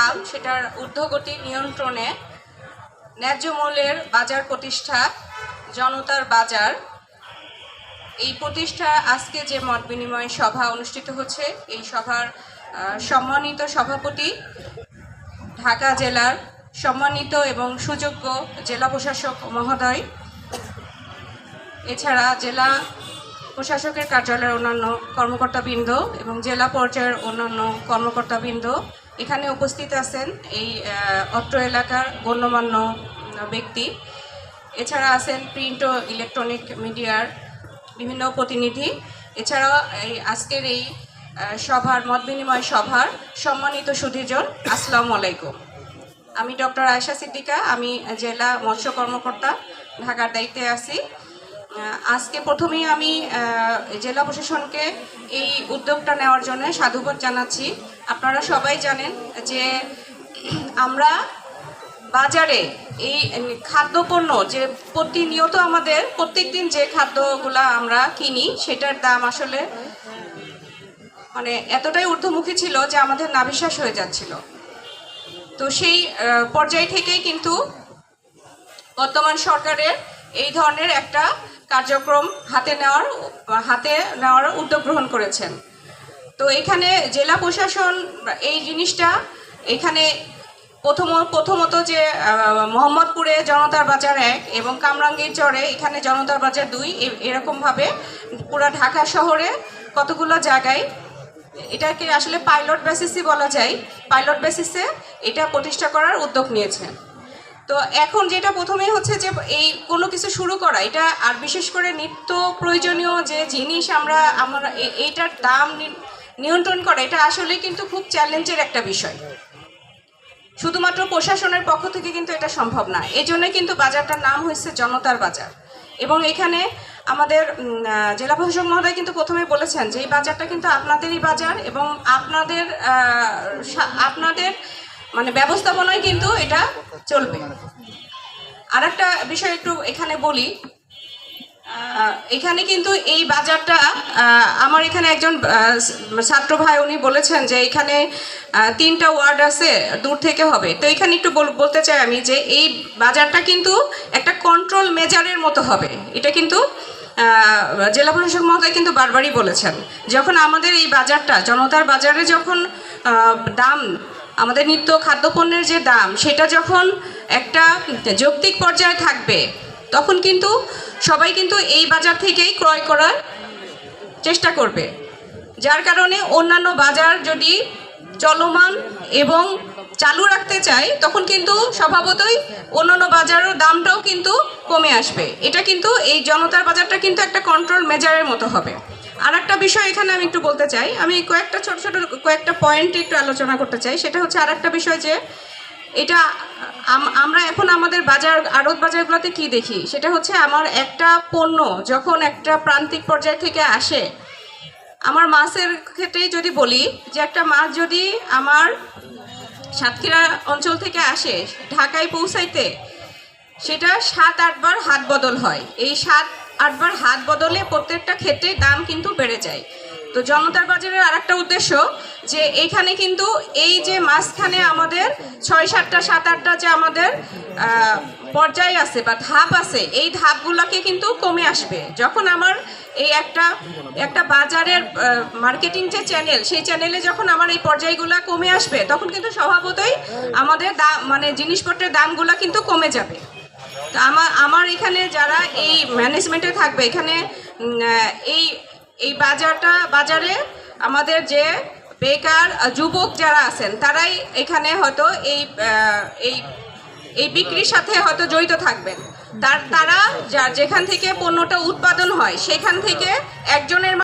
দাম সেটার ঊর্ধ্বগতি নিয়ন্ত্রণে ন্যায্য মূল্যের বাজার প্রতিষ্ঠা, জনতার বাজার। এই প্রতিষ্ঠা আজকে যে মত বিনিময় সভা অনুষ্ঠিত হচ্ছে, এই সভার সম্মানিত সভাপতি ঢাকা জেলার সম্মানিত এবং সুযোগ্য জেলা প্রশাসক মহোদয়, এছাড়া জেলা প্রশাসকের কার্যালয়ের অন্যান্য কর্মকর্তাবৃন্দ এবং জেলা পর্যায়ের অন্যান্য কর্মকর্তাবৃন্দ এখানে উপস্থিত আছেন এই অত্র এলাকার গণ্যমান্য ব্যক্তি। এছাড়া আছেন প্রিন্ট ও ইলেকট্রনিক মিডিয়ার বিভিন্ন প্রতিনিধি। এছাড়াও এই আজকের এই সভার মত বিনিময় সভার সম্মানিত সুধীজন, আসসালামু আলাইকুম। আমি ডক্টর আয়শা সিদ্দিকা, আমি জেলা মৎস্য কর্মকর্তা, ঢাকার দায়িত্বে আছি। আজকে প্রথমেই আমি জেলা প্রশাসনকে এই উদ্যোগটা নেওয়ার জন্য সাধুবাদ জানাচ্ছি। আপনারা সবাই জানেন যে আমরা বাজারে এই খাদ্যপণ্য যে প্রতিনিয়ত আমাদের প্রত্যেক দিন যে খাদ্যগুলা আমরা কিনি, সেটার দাম আসলে মানে এতটাই ঊর্ধ্বমুখী ছিল যে আমাদের নাবিশ্বাস হয়ে যাচ্ছিল। তো সেই পর্যায় থেকেই কিন্তু বর্তমান সরকারের এই ধরনের একটা কার্যক্রম হাতে নেওয়ার হাতে নেওয়ার উদ্যোগ গ্রহণ করেছেন। তো এখানে জেলা প্রশাসন এই জিনিসটা এখানে প্রথম প্রথমত যে মোহাম্মদপুরে জনতার বাজার এক এবং কামরাঙ্গীর চরে এখানে জনতার বাজার দুই। এরকমভাবে পুরো ঢাকা শহরে কতগুলো জায়গায় এটাকে আসলে পাইলট বেসিসই বলা যায়। পাইলট বেসিসে এটা প্রতিষ্ঠা করার উদ্যোগ নিয়েছে। তো এখন যেটা প্রথমেই হচ্ছে যে, এই কোনো কিছু শুরু করা, এটা আর বিশেষ করে নিত্য প্রয়োজনীয় যে জিনিস আমরা আমরা এইটার দাম নিয়ন্ত্রণ করা, এটা আসলে কিন্তু খুব চ্যালেঞ্জের একটা বিষয়। শুধুমাত্র প্রশাসনের পক্ষ থেকে কিন্তু এটা সম্ভব না। এই জন্য কিন্তু বাজারটার নাম হয়েছে জনতার বাজার। এবং এখানে আমাদের জেলা প্রশাসক মহোদয় কিন্তু প্রথমে বলেছেন যে, এই বাজারটা কিন্তু আপনাদেরই বাজার এবং আপনাদের আপনাদের মানে ব্যবস্থাপনায় কিন্তু এটা চলবে। আর একটা বিষয় একটু এখানে বলি এখানে কিন্তু এই বাজারটা আমার এখানে একজন ছাত্র ভাই উনি বলেছেন যে এখানে তিনটা ওয়ার্ড আছে, দূর থেকে হবে। তো এখানে একটু বল- বলতে চাই আমি যে এই বাজারটা কিন্তু একটা কন্ট্রোল মেজারের মতো হবে। এটা কিন্তু জেলা প্রশাসক মহোদয় কিন্তু বারবারই বলেছেন। যখন আমাদের এই বাজারটা, জনতার বাজারে যখন দাম, আমাদের নিত্য খাদ্যপণ্যের যে দাম, সেটা যখন একটা যৌক্তিক পর্যায়ে থাকবে তখন কিন্তু সবাই কিন্তু এই বাজার থেকেই ক্রয় করার চেষ্টা করবে। যার কারণে অন্যান্য বাজার যদি চলমান এবং চালু রাখতে চায়, তখন কিন্তু স্বভাবতই অন্যান্য বাজারের দামটাও কিন্তু কমে আসবে। এটা কিন্তু এই জনতার বাজারটা কিন্তু একটা কন্ট্রোল মেজারের মতো হবে। আর একটা বিষয় এখানে আমি একটু বলতে চাই। আমি কয়েকটা ছোট ছোট কয়েকটা পয়েন্ট একটু আলোচনা করতে চাই। সেটা হচ্ছে আর একটা বিষয় যে এটা আমরা এখন আমাদের বাজার, আড়ত বাজারগুলোতে কি দেখি? সেটা হচ্ছে আমার একটা পণ্য যখন একটা প্রান্তিক পর্যায় থেকে আসে, আমার মাছের ক্ষেত্রেই যদি বলি যে একটা মাছ যদি আমার সাতক্ষীরা অঞ্চল থেকে আসে, ঢাকায় পৌঁছাইতে, সেটা সাত আটবার হাত বদল হয়। এই সাত আটবার হাত বদলে প্রত্যেকটা ক্ষেত্রে দাম কিন্তু বেড়ে যায়। তো জনতার বাজারের আর একটা উদ্দেশ্য যে এইখানে কিন্তু এই যে মাঝখানে আমাদের ছয় সাতটা, সাত আটটা যে আমাদের পর্যায় আছে বা ধাপ আছে, এই ধাপগুলোকে কিন্তু কমে আসবে। যখন আমার এই একটা একটা বাজারের মার্কেটিং যে চ্যানেল সেই চ্যানেলে যখন আমার এই পর্যায়গুলো কমে আসবে, তখন কিন্তু স্বভাবতই আমাদের দাম মানে জিনিসপত্রের দামগুলো কিন্তু কমে যাবে। তো আমার আমার এখানে যারা এই ম্যানেজমেন্টে থাকবে, এখানে এই এই বাজারটা, বাজারে আমাদের যে বেকার যুবক যারা আছেন, তারাই এখানে হয়তো এই এই এই বিক্রির সাথে হয়তো জড়িত থাকবেন। তার, তারা যা যেখান থেকে পণ্যটা উৎপাদন হয়, সেখান থেকে একজনের